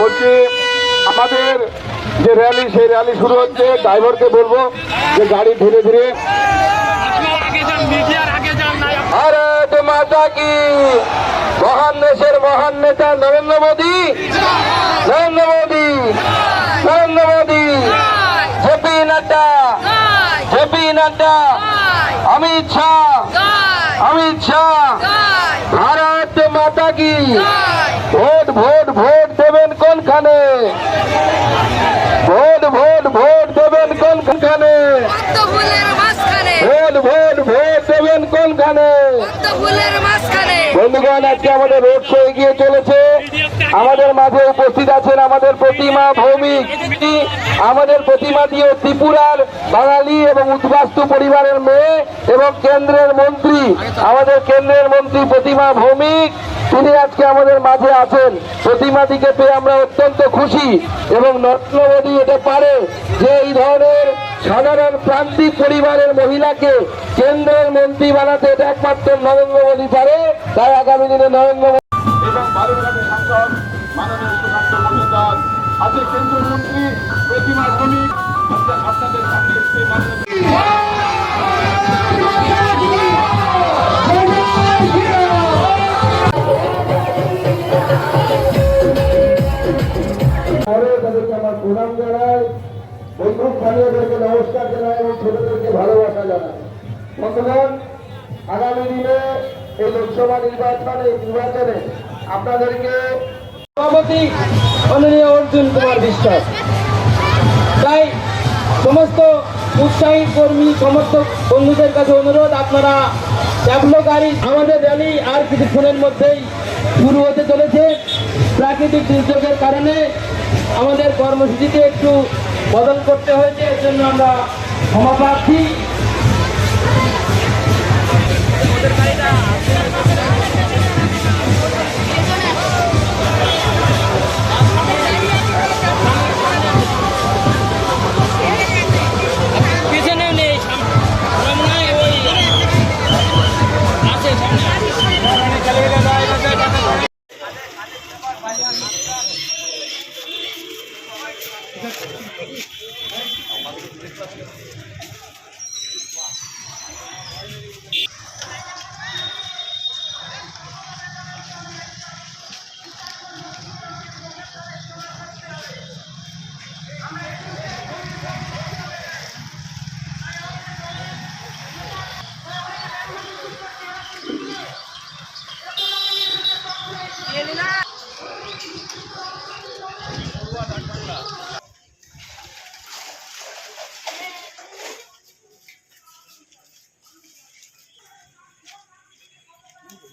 বলছি আমাদের যে র্যালি সেই র্যালি শুরু হচ্ছে। ড্রাইভারকে বলব যে গাড়ি ধীরে ধীরে। ভারত মাতা কি? মহান দেশের মহান নেতা নরেন্দ্র মোদী। নরেন্দ্র মোদী। নরেন্দ্র মোদী। জেপি নাড্ডা। জেপি নাড্ডা। অমিত শাহ। অমিত শাহ। কি? ভোট ভোট ভোট দেবেন কোনখানে ভোট ভোট ভোট দেবেন কোনখানে ভোট ভোট ভোট দেবেন কোনখানে বন্ধুগণ আজকে আমাদের রোড শো এগিয়ে চলেছে। আমাদের মাঝে উপস্থিত আছেন আমাদের প্রতিমা ভৌমিক আমাদের প্রতিমা দিয়ে ত্রিপুরার বাঙালি এবং উদ্বাস্তু পরিবারের মেয়ে এবং কেন্দ্রের মন্ত্রী, আমাদের কেন্দ্রের মন্ত্রী প্রতিমা ভৌমিক, তিনি আজকে আমাদের মাঝে আছেন। প্রতিমাটিকে পেয়ে আমরা অত্যন্ত খুশি এবং নরেন্দ্র এটা পারে যে এই ধরনের সাধারণ প্রান্তিক পরিবারের মহিলাকে কেন্দ্রের মন্ত্রী বানাতে এটা একমাত্র নরেন্দ্র মোদী পারে, তাই আগামী দিনে নরেন্দ্র মোদী এবং মাননীয় নমস্কার জানাই এবং ছোটদেরকে ভালোবাসা জানাই বন্ধুগণ আগামী দিনে এই লোকসভা নির্বাচন নির্বাচনে আপনাদেরকে সভাপতি মাননীয় অর্জুন কুমার বিশ্বাস। তাই সমস্ত উৎসাহী কর্মী সমর্থক বন্ধুদের কাছে অনুরোধ, আপনারা গাড়ি আমাদের র্যালি আর কিছুক্ষণের মধ্যেই শুরু হতে চলেছে। প্রাকৃতিক দুর্যোগের কারণে আমাদের কর্মসূচিতে একটু বদল করতে হয়েছে, এর জন্য আমরা ক্ষমা প্রার্থী। Gracias.